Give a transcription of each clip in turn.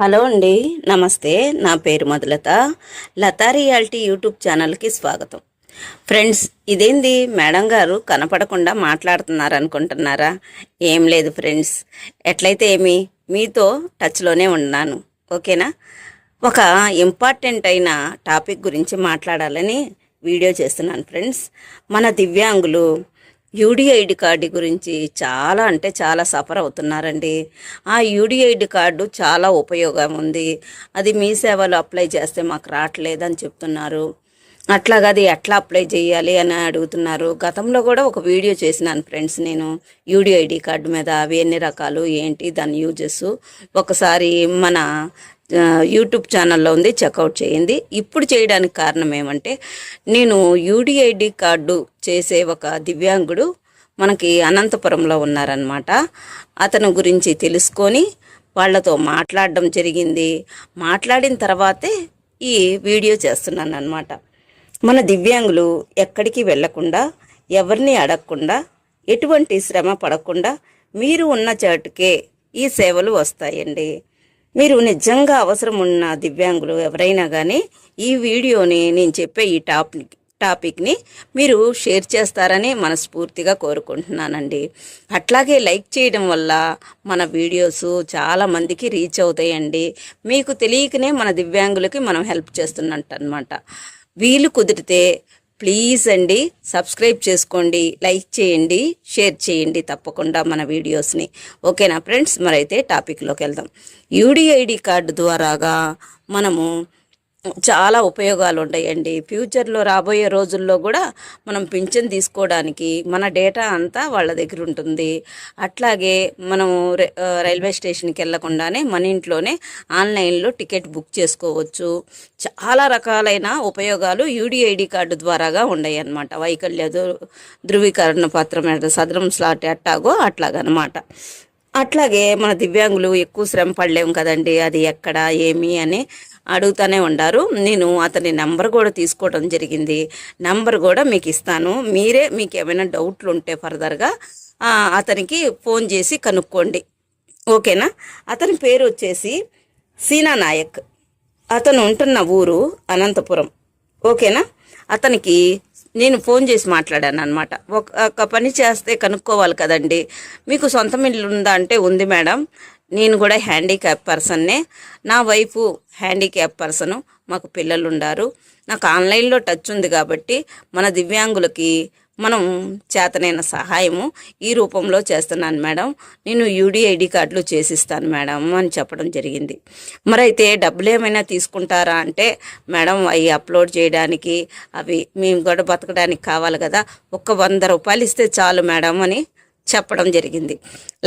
Hello అండి నమస్తే. నా పేరు మధులత. లతా రియాలిటీ యూట్యూబ్ ఛానల్కి స్వాగతం. ఫ్రెండ్స్ ఇదేంది? మేడం గారు కనపడకుండా మాట్లాడుతున్నారు అనుకుంటున్నారా? ఏం లేదు ఫ్రెండ్స్. ఎట్లయితే ఏమి? మీతో టచ్లోనే ఉన్నాను. ఓకేనా? ఒక ఇంపార్టెంట్ అయిన టాపిక్ గురించి మాట్లాడాలని వీడియో చేస్తున్నాను ఫ్రెండ్స్. మన దివ్యాంగులు యూడిఐడి కార్డు గురించి చాలా అంటే చాలా సఫర్ అవుతున్నారండి. ఆ యూడిఐడి కార్డు చాలా ఉపయోగం ఉంది. అది మీ సేవలో అప్లై చేస్తే మాకు రావట్లేదని చెప్తున్నారు. అట్లాగా అది ఎట్లా అప్లై చేయాలి అని అడుగుతున్నారు. గతంలో కూడా ఒక వీడియో చేసినాను ఫ్రెండ్స్ నేను. యూడిఐడి కార్డు మీద అవి ఎన్ని రకాలు ఏంటి దాని యూజెస్. ఒకసారి మన యూట్యూబ్ ఛానల్లో ఉంది చెక్అవుట్ చేయండి. ఇప్పుడు చేయడానికి కారణం ఏమంటే నేను యూడిఐడి కార్డు చేసే ఒక దివ్యాంగుడు మనకి అనంతపురంలో ఉన్నారనమాట అతను గురించి తెలుసుకొని వాళ్ళతో మాట్లాడడం జరిగింది. మాట్లాడిన తర్వాతే ఈ వీడియో చేస్తున్నాను అనమాట మన దివ్యాంగులు ఎక్కడికి వెళ్ళకుండా ఎవరిని అడగకుండా ఎటువంటి శ్రమ పడకుండా మీరు ఉన్న చోటుకే ఈ సేవలు వస్తాయండి. మీరు నిజంగా అవసరం ఉన్న దివ్యాంగులు ఎవరైనా కానీ ఈ వీడియోని నేను చెప్పే ఈ టాపిక్ టాపిక్ని మీరు షేర్ చేస్తారని మనస్ఫూర్తిగా కోరుకుంటున్నానండి. అట్లాగే లైక్ చేయడం వల్ల మన వీడియోస్ చాలా మందికి రీచ్ అవుతాయండి. మీకు తెలియకనే మన దివ్యాంగులకి మనం హెల్ప్ చేస్తున్నట్టు అనమాట వీలు కుదిరితే ప్లీజ్ అండి సబ్స్క్రైబ్ చేసుకోండి లైక్ చేయండి షేర్ చేయండి తప్పకుండా మన వీడియోస్ని. ఓకేనా ఫ్రెండ్స్? మరైతే టాపిక్లోకి వెళ్దాం. యూడిఐడి కార్డు ద్వారాగా మనము చాలా ఉపయోగాలు ఉంటాయండి ఫ్యూచర్లో రాబోయే రోజుల్లో కూడా మనం పింఛన్ తీసుకోవడానికి మన డేటా అంతా వాళ్ళ దగ్గర ఉంటుంది అట్లాగే మనం రైల్వే స్టేషన్కి వెళ్ళకుండానే మన ఇంట్లోనే ఆన్లైన్లో టికెట్ బుక్ చేసుకోవచ్చు. చాలా రకాలైన ఉపయోగాలు యూడిఐడి కార్డు ద్వారాగా ఉన్నాయి అన్నమాట వైకల్య ధృవీకరణ పత్రం సదరం స్లాట్ ఎట్టాగో అట్లాగనమాట. అట్లాగే మన దివ్యాంగులు ఎక్కువ శ్రమ పడలేము కదండి. అది ఎక్కడ ఏమి అని అడుగుతూనే ఉండారు. నేను అతని నంబర్ కూడా తీసుకోవడం జరిగింది. నంబర్ కూడా మీకు ఇస్తాను. మీరే మీకు ఏమైనా డౌట్లు ఉంటే ఫర్దర్గా అతనికి ఫోన్ చేసి కనుక్కోండి. ఓకేనా? అతని పేరు వచ్చేసి సీనా నాయక్. అతను ఉంటున్న ఊరు అనంతపురం. ఓకేనా? అతనికి నేను ఫోన్ చేసి మాట్లాడాను అనమాట ఒక పని చేస్తే కనుక్కోవాలి కదండి. మీకు సొంతం ఇల్లు ఉందా అంటే ఉంది మేడం. నేను కూడా హ్యాండిక్యాప్ పర్సన్నే నా వైఫ్ హ్యాండిక్యాప్ పర్సను మాకు పిల్లలు ఉండారు నాకు ఆన్లైన్లో టచ్ ఉంది కాబట్టి మన దివ్యాంగులకి మనం చేతనైన సహాయము ఈ రూపంలో చేస్తున్నాను మేడం. నేను యూడిఐడి కార్డులు చేసిస్తాను మేడం అని చెప్పడం జరిగింది. మరైతే డబ్బులు ఏమైనా తీసుకుంటారా అంటే మేడం అవి అప్లోడ్ చేయడానికి అవి మేము కూడా బతకడానికి కావాలి కదా. ఒక్క వంద రూపాయలు ఇస్తే చాలు మేడం అని చెప్పడం జరిగింది.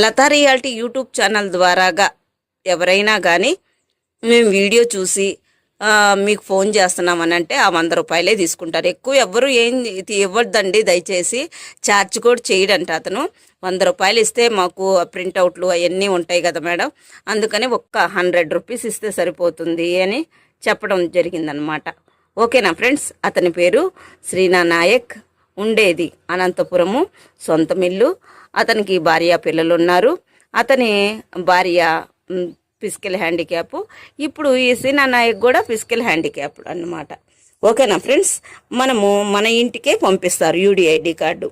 లతా రియాలిటీ యూట్యూబ్ ఛానల్ ద్వారాగా ఎవరైనా కానీ మేము వీడియో చూసి మీకు ఫోన్ చేస్తున్నామని అంటే ఆ వంద రూపాయలే తీసుకుంటారు. ఎక్కువ ఎవ్వరు ఏం ఇది ఇవ్వద్దండి దయచేసి. ఛార్జ్ కూడా చేయడంట అతను. వంద రూపాయలు ఇస్తే మాకు ప్రింట్అవుట్లు అవన్నీ ఉంటాయి కదా మేడం. అందుకని ఒక్క హండ్రెడ్ రూపీస్ ఇస్తే సరిపోతుంది అని చెప్పడం జరిగిందనమాట. ఓకేనా ఫ్రెండ్స్? అతని పేరు శ్రీనా నాయక్. ఉండేది అనంతపురము సొంత అతనికి భార్య పిల్లలు ఉన్నారు అతని భార్య ఫిజికల్ హ్యాండిక్యాప్ ఇప్పుడు ఈ సీనా నాయక్ కూడా ఫిజికల్ హ్యాండిక్యాప్ అన్నమాట. ఓకేనా ఫ్రెండ్స్? మనము మన ఇంటికే పంపిస్తారు యూడిఐడి కార్డు.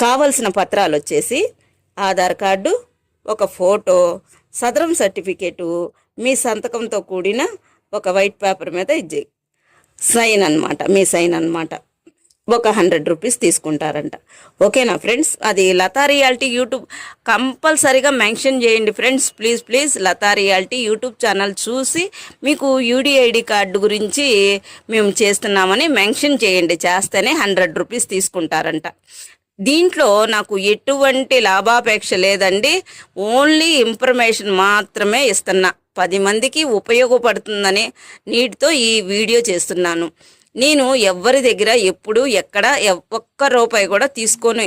కావలసిన పత్రాలు వచ్చేసి ఆధార్ కార్డు ఒక ఫోటో సదరం సర్టిఫికేటు మీ సంతకంతో కూడిన ఒక వైట్ పేపర్ మీద ఇది సైన్ అన్నమాట మీ సైన్ అన్నమాట. ఒక హండ్రెడ్ రూపీస్ తీసుకుంటారంట. ఓకేనా ఫ్రెండ్స్? అది లతా రియాలిటీ యూట్యూబ్ కంపల్సరీగా మెన్షన్ చేయండి friends. Please please Latha reality YouTube channel చూసి మీకు యూడిఐడి కార్డు గురించి మేము చేస్తున్నామని మెన్షన్ చేయండి. చేస్తేనే హండ్రెడ్ రూపీస్ తీసుకుంటారంట. దీంట్లో నాకు ఎటువంటి లాభాపేక్ష లేదండి. ఓన్లీ ఇన్ఫర్మేషన్ మాత్రమే ఇస్తున్నా. పది మందికి ఉపయోగపడుతుందని నీటితో ఈ వీడియో చేస్తున్నాను. నేను ఎవ్వరి దగ్గర ఎప్పుడు ఎక్కడ ఒక్క రూపాయి కూడా తీసుకొని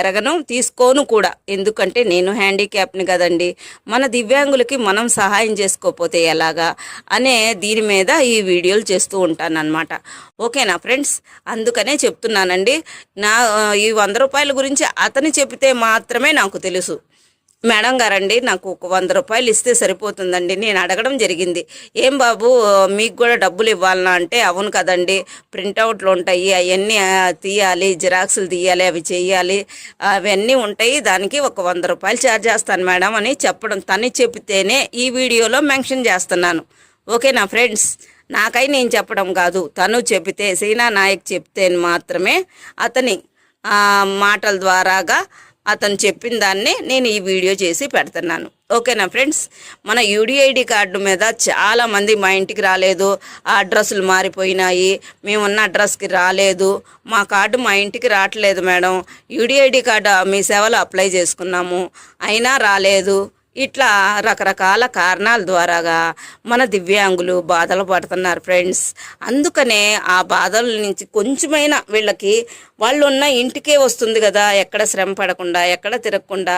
ఎరగను తీసుకోను కూడా. ఎందుకంటే నేను హ్యాండిక్యాప్ని కదండి. మన దివ్యాంగులకి మనం సహాయం చేసుకోపోతే ఎలాగా అనే దీని మీద ఈ వీడియోలు చేస్తూ ఉంటానన్నమాట. ఓకేనా ఫ్రెండ్స్? అందుకనే చెప్తున్నానండి. నా ఈ వంద రూపాయల గురించి అతను చెబితే మాత్రమే నాకు తెలుసు. మేడం గారండి నాకు ఒక వంద రూపాయలు ఇస్తే సరిపోతుందండి. నేను అడగడం జరిగింది. ఏం బాబు మీకు కూడా డబ్బులు ఇవ్వాలనా అంటే అవును కదండి. ప్రింటౌట్లు ఉంటాయి అవన్నీ తీయాలి జిరాక్సులు తీయాలి అవి చేయాలి. అవన్నీ ఉంటాయి దానికి ఒక వంద రూపాయలు ఛార్జ్ చేస్తాను మేడం అని చెప్పడం తను చెప్తేనే ఈ వీడియోలో మెన్షన్ చేస్తున్నాను. ఓకేనా ఫ్రెండ్స్ నాకై నేను చెప్పడం కాదు. తను చెబితే సీనా నాయక్ చెప్తే మాత్రమే అతని మాటల ద్వారాగా అతను చెప్పిన దాన్నే నేను ఈ వీడియో చేసి పెడుతున్నాను. ఓకేనా ఫ్రెండ్స్? మన యూడిఐడి కార్డు మీద చాలామంది మా ఇంటికి రాలేదు. ఆ అడ్రస్లు మారిపోయినాయి. మేమున్న అడ్రస్కి రాలేదు. మా కార్డు మా ఇంటికి రావట్లేదు మేడం. యూడిఐడి కార్డు మీ సేవలో అప్లై చేసుకున్నాము. అయినా రాలేదు. ఇట్లా రకరకాల కారణాల ద్వారాగా మన దివ్యాంగులు బాధలు పడుతున్నారు ఫ్రెండ్స్. అందుకనే ఆ బాధల నుంచి కొంచెమైనా వీళ్ళకి వాళ్ళు ఉన్న ఇంటికే వస్తుంది కదా ఎక్కడ శ్రమ పడకుండా ఎక్కడ తిరగకుండా.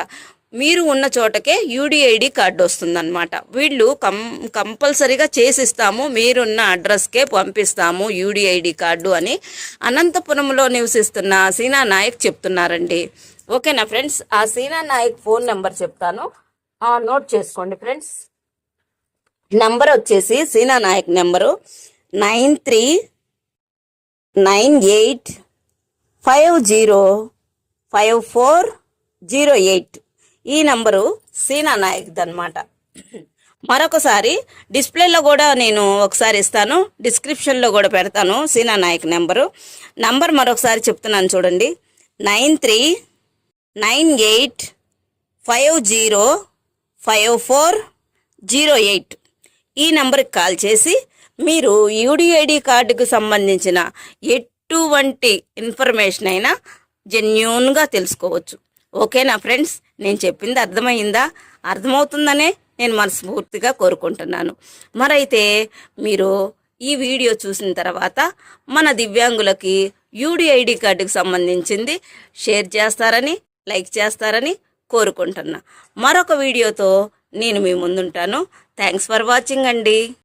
మీరు ఉన్న చోటకే యూడిఐడి కార్డు వస్తుందన్నమాట. వీళ్ళు కం కంపల్సరీగా చేసిస్తాము మీరున్న అడ్రస్కే పంపిస్తాము యూడిఐడి కార్డు అని అనంతపురంలో నివసిస్తున్న సీనా నాయక్ చెప్తున్నారండి. ఓకేనా ఫ్రెండ్స్? ఆ సీనా నాయక్ ఫోన్ నెంబర్ చెప్తాను. నోట్ చేసుకోండి ఫ్రెండ్స్. నంబర్ వచ్చేసి Seena Nayak number nine three nine eight five zero five four zero eight. ఈ నంబరు సీనా నాయక్ది అనమాట మరొకసారి డిస్ప్లేలో కూడా నేను ఒకసారి ఇస్తాను. డిస్క్రిప్షన్లో కూడా పెడతాను సీనా నాయక్ నెంబరు. నంబర్ మరొకసారి చెప్తున్నాను చూడండి. Nine three nine eight five zero five four zero eight. ఈ నెంబర్కి కాల్ చేసి మీరు యూడిఐడి కార్డుకు సంబంధించిన ఎటువంటి ఇన్ఫర్మేషన్ అయినా జెన్యున్గా తెలుసుకోవచ్చు. ఓకేనా ఫ్రెండ్స్? నేను చెప్పింది అర్థమైందా? అర్థమవుతుందనే నేను మనస్ఫూర్తిగా కోరుకుంటున్నాను. మరైతే మీరు ఈ వీడియో చూసిన తర్వాత మన దివ్యాంగులకి యూడిఐడి కార్డుకు సంబంధించింది షేర్ చేస్తారని లైక్ చేస్తారని కోరుకుంటున్నా. మరొక వీడియోతో నేను మీ ముందుంటాను. థ్యాంక్స్ ఫర్ వాచింగ్ అండి.